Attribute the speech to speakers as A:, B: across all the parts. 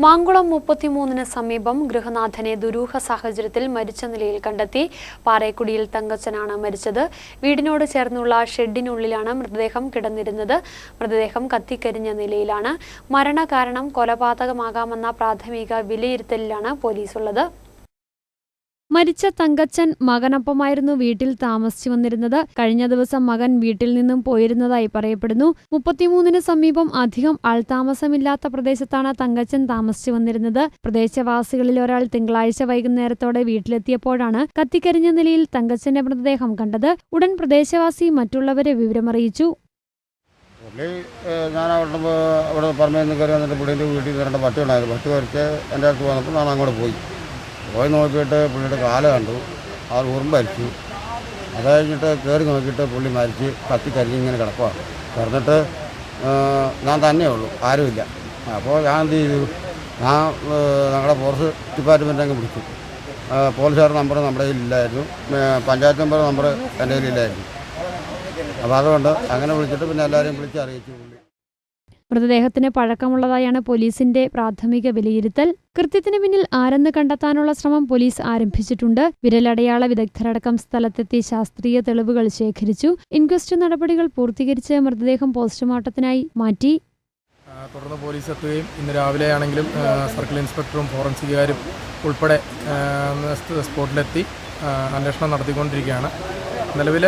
A: മാങ്കുളം മുപ്പത്തിമൂന്നിന് സമീപം ഗൃഹനാഥനെ ദുരൂഹ സാഹചര്യത്തിൽ മരിച്ച നിലയിൽ കണ്ടെത്തി. പാറേക്കുടിയിൽ തങ്കച്ചനാണ് മരിച്ചത്. വീടിനോട് ചേർന്നുള്ള ഷെഡിനുള്ളിലാണ് മൃതദേഹം കിടന്നിരുന്നത്. മൃതദേഹം കത്തിക്കരിഞ്ഞ നിലയിലാണ്. മരണകാരണം കൊലപാതകമാകാമെന്ന പ്രാഥമിക വിലയിരുത്തലിലാണ് പോലീസുള്ളത്. മരിച്ച തങ്കച്ചൻ മകനൊപ്പമായിരുന്നു വീട്ടിൽ താമസിച്ചു വന്നിരുന്നത് കഴിഞ്ഞ ദിവസം മകൻ വീട്ടിൽ നിന്നും പോയിരുന്നതായി പറയപ്പെടുന്നു. മുപ്പത്തിമൂന്നിന് സമീപം അധികം ആൾതാമസമില്ലാത്ത പ്രദേശത്താണ് തങ്കച്ചൻ താമസിച്ചു വന്നിരുന്നത് പ്രദേശവാസികളിൽ ഒരാൾ തിങ്കളാഴ്ച വൈകുന്നേരത്തോടെ വീട്ടിലെത്തിയപ്പോഴാണ് കത്തിക്കരിഞ്ഞ നിലയിൽ തങ്കച്ചന്റെ മൃതദേഹം കണ്ടത്. ഉടൻ പ്രദേശവാസി മറ്റുള്ളവരെ വിവരമറിയിച്ചു.
B: പുള്ളി ഞാൻ അവിടെ അവിടെ കയറി വന്നിട്ട് പുള്ളിന്റെ വീട്ടിൽ നിന്ന് രണ്ട് പട്ടി ഉണ്ടായിരുന്നു. പട്ടി വരച്ച് എന്റെ അടുത്ത് വന്നപ്പോൾ ഞാൻ അങ്ങോട്ട് പോയി. പോയി നോക്കിയിട്ട് പുള്ളിയുടെ കാല കണ്ടു. അവർ ഉറുമ്പരിച്ചു അത് കഴിഞ്ഞിട്ട് കയറി നോക്കിയിട്ട് പുള്ളി മരിച്ച് കത്തി കരിഞ്ഞ് ഇങ്ങനെ കിടക്കുവാണ്. കിടന്നിട്ട് ഞാൻ തന്നെ ഉള്ളൂ. ആരുമില്ല അപ്പോൾ ഞാൻ എന്ത് ചെയ്തു? ഞാൻ ഞങ്ങളുടെ ഫോറസ്റ്റ് ഡിപ്പാർട്ട്മെന്റ് അങ്ങ് വിളിച്ചു. പോലീസുകാരുടെ നമ്പർ നമ്മുടെ കയ്യിലില്ലായിരുന്നു പഞ്ചായത്ത് നമ്പർ നമ്പർ എന്റെ കയ്യിലില്ലായിരുന്നു അപ്പോൾ അതുകൊണ്ട് അങ്ങനെ വിളിച്ചിട്ട് പിന്നെ എല്ലാവരെയും വിളിച്ച് അറിയിച്ചു
A: മൃതദേഹത്തിന് പഴക്കമുള്ളതായാണ് പോലീസിന്റെ പ്രാഥമിക വിലയിരുത്തൽ. കൃത്യത്തിന് പിന്നിൽ ആരെന്ന് കണ്ടെത്താനുള്ള ശ്രമം പോലീസ് ആരംഭിച്ചിട്ടുണ്ട്. വിരലടയാള വിദഗ്ധരടക്കം സ്ഥലത്തെത്തി ശാസ്ത്രീയ തെളിവുകൾ ശേഖരിച്ചു. ഇൻക്വസ്റ്റ് നടപടികൾ പൂർത്തീകരിച്ച് മൃതദേഹം പോസ്റ്റ്മോർട്ടത്തിനായി മാറ്റി.
C: തുടർന്ന് പോലീസ് എത്തുകയും ഇന്ന് രാവിലെ ആണെങ്കിലും സർക്കിൾ ഇൻസ്പെക്ടറും ഫോറൻസിക്കുകാരും ഉൾപ്പെടെ സ്പോട്ടിലെത്തി അന്വേഷണം നടത്തിക്കൊണ്ടിരിക്കുകയാണ്. നിലവിൽ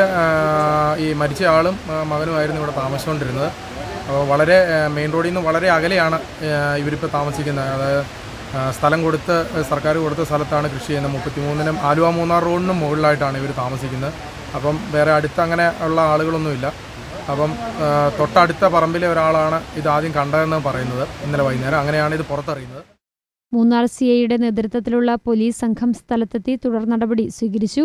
C: ഈ മരിച്ച ആളും മകനുമായിരുന്നു ഇവിടെ താമസിച്ചുകൊണ്ടിരുന്നത്. അപ്പോൾ വളരെ മെയിൻ റോഡിൽ നിന്ന് വളരെ അകലെയാണ് ഇവരിപ്പോൾ താമസിക്കുന്നത്. അതായത് സ്ഥലം കൊടുത്ത് സർക്കാർ കൊടുത്ത സ്ഥലത്താണ് കൃഷി ചെയ്യുന്നത്. മുപ്പത്തിമൂന്നിനും ആലുവ മൂന്നാർ റോഡിനും മുകളിലായിട്ടാണ് ഇവർ താമസിക്കുന്നത്. അപ്പം വേറെ അടുത്ത് അങ്ങനെ ഉള്ള ആളുകളൊന്നുമില്ല. അപ്പം തൊട്ടടുത്ത പറമ്പിലെ ഒരാളാണ് ഇത് ആദ്യം കണ്ടതെന്ന് പറയുന്നത്. ഇന്നലെ വൈകുന്നേരം അങ്ങനെയാണ് ഇത് പുറത്തറിയുന്നത്.
A: മൂന്നാർ സി ഐയുടെ നേതൃത്വത്തിലുള്ള പോലീസ് സംഘം സ്ഥലത്തെത്തി തുടർ നടപടി സ്വീകരിച്ചു.